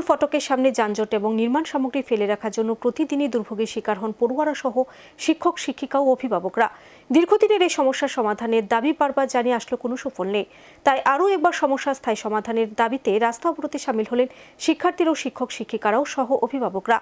মূল ফটকের সামনে যানজট এবং নির্মাণ সামগ্রী ফেলে রাখার জন্য প্রতিদিনই দুর্ভোগের শিকার হন পড়ুয়ারা সহ শিক্ষক, শিক্ষিকা ও অভিভাবকরা। দীর্ঘদিনের এই সমস্যার সমাধানের দাবি বারবার জানিয়ে আসলো কোনো সুফল নেই। তাই আরও একবার সমস্যা স্থায়ী সমাধানের দাবিতে রাস্তা অবরোধে সামিল হলেন শিক্ষার্থীর ও শিক্ষক, শিক্ষিকারাও সহ অভিভাবকরা।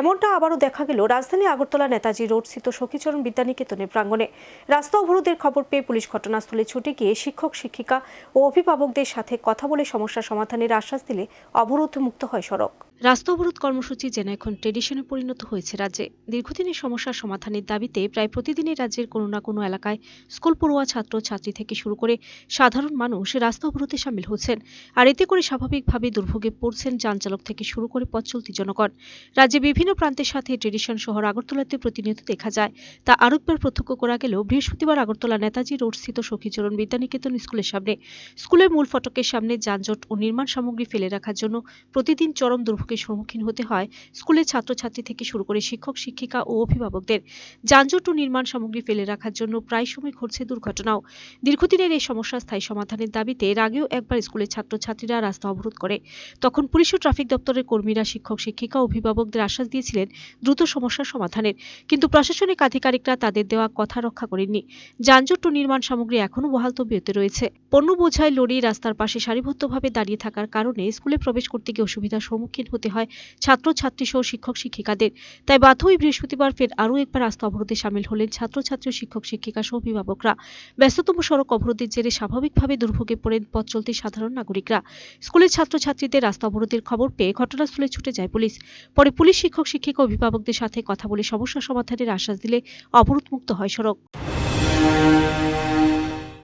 এমনটা আবারও দেখা গেল রাজধানী আগরতলা নেতাজি রোড স্থিত সখীচরণ বিদ্যানিকেতনের প্রাঙ্গণে। রাস্তা অবরোধের খবর পেয়ে পুলিশ ঘটনাস্থলে ছুটে গিয়ে শিক্ষক, শিক্ষিকা ও অভিভাবকদের সাথে কথা বলে সমস্যা সমাধানের আশ্বাস দিলে অবরোধ মুক্ত সড়ক। রাস্তা অবরোধ কর্মসূচি যেন এখন ট্রেডিশনে পরিণত হয়েছে রাজ্যে। দীর্ঘদিনের সমস্যার সমাধানের দাবিতে প্রায় প্রতিদিনই রাজ্যের কোনো না কোনো এলাকায় স্কুল পড়ুয়া, ছাত্র, ছাত্রী থেকে শুরু করে সাধারণ মানুষ রাস্তা অবরোধে সামিল হচ্ছেন। আর এতে করে স্বাভাবিকভাবে দুর্ভোগে পড়ছেন যান চালক থেকে শুরু করে পথ চলতি জনগণ। রাজ্যে বিভিন্ন প্রান্তের সাথে ট্রেডিশন শহর আগরতলাতে প্রতিনিয়ত দেখা যায়। তা আরেকবার প্রত্যক্ষ করা গেলেও বৃহস্পতিবার আগরতলা নেতাজি রোড স্থিত সখীচরণ বিদ্যানিকেতন স্কুলের সামনে। স্কুলের মূল ফটকের সামনে যানজট ও নির্মাণ সামগ্রী ফেলে রাখার জন্য প্রতিদিন চরম দুর্ভোগের সম্মুখীন হতে হয় স্কুলের ছাত্রছাত্রী থেকে শুরু করে শিক্ষক, শিক্ষিকা ও অভিভাবকদের। যানজট ও নির্মাণ সামগ্রী ফেলে রাখার জন্য প্রায় সময় ঘটছে দুর্ঘটনাও। দীর্ঘদিনের এই সমস্যা স্থায়ী সমাধানের দাবিতে এর আগেও একবার স্কুলের ছাত্রছাত্রীরা রাস্তা অবরোধ করে। তখন পুলিশ ও ট্রাফিক দপ্তরের কর্মীরা শিক্ষক, শিক্ষিকা অভিভাবকদের আশ্বাস দিয়েছিলেন দ্রুত সমস্যার সমাধানের। কিন্তু প্রশাসনিক আধিকারিকরা তাদের দেওয়া কথা রক্ষা করেননি। যানজট ও নির্মাণ সামগ্রী এখনও বহাল তবিয়তে রয়েছে। পণ্য বোঝায় লরি রাস্তার পাশে সারিবদ্ধভাবে দাঁড়িয়ে থাকার কারণে স্কুলে প্রবেশ করতে গিয়ে অসুবিধার সম্মুখীন হতে হয় ছাত্র ছাত্রী সহ শিক্ষক শিক্ষিকাদের। তাই বাধ্য হয়ে বৃহস্পতিবার ফের আরও একবার রাস্তা অবরোধে সামিল হলেন ছাত্রছাত্রী শিক্ষক শিক্ষিকা সহ অভিভাবকরা। ব্যস্ততম সড়ক অবরোধের জেরে স্বাভাবিকভাবে দুর্ভোগে পড়েন পথ চলতি সাধারণ নাগরিকরা। স্কুলের ছাত্রছাত্রীদের রাস্তা অবরোধের খবর পেয়ে ঘটনাস্থলে ছুটে যায় পুলিশ। পরে পুলিশ শিক্ষক শিক্ষিকা অভিভাবকদের সাথে কথা বলে সমস্যা সমাধানের আশ্বাস দিলে অবরোধ মুক্ত হয় সড়ক।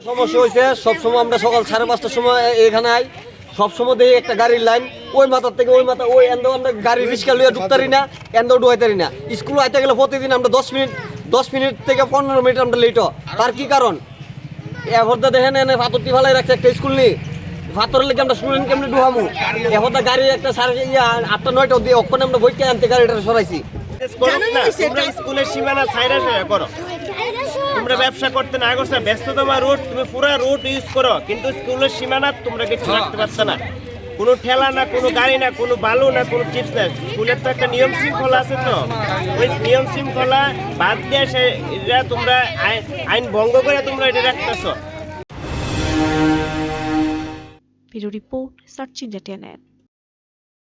সমস্যা হয়েছে সবসময় আমরা সকাল সাড়ে পাঁচটার সময় এখানে আই। সবসময় দেখি একটা গাড়ির লাইন ওই মাথার থেকে ওই মাথা ওই এন্দ আমরা গাড়ি রিক্সা লইয়া ঢুকতারি না এন্দ ঢুকাইতারি না। স্কুল আইতে গেলে প্রতিদিন আমরা দশ মিনিট দশ মিনিট থেকে পনেরো মিনিট আমরা লেট তার কি কারণ? এভরদা দেখেন এনে ফাতরটি ফালাই রাখছে একটা স্কুল নিয়ে ফাতরের লেগে আমরা স্টুডেন্ট কেমনি ঢুকামু? এভরদা গাড়ি একটা সাড়ে ইয়া আটটা নয়টা দিয়ে ওখানে আমরা বইকে আনতে গাড়িটা সরাইছি। করো না তোমরা স্কুলের সীমানা ছাইরা করো। তোমরা ব্যবসা করতে না করছ ব্যস্ততম রুট তুমি পুরো রুট ইউজ করো কিন্তু স্কুলের সীমানা তোমরা কিছু রাখতে পারছ না। কোনো ঠেলা না কোনো গাড়ি না কোনো বালু না কোনো চিপস না। স্কুলের তো একটা নিয়ম শৃঙ্খলা আছে তো। ওই নিয়ম শৃঙ্খলা বাদ দিয়ে সে এটা তোমরা আইন- আইন ভঙ্গ করে তোমরা এটা রাখতেছো। Bureau report search India Tenet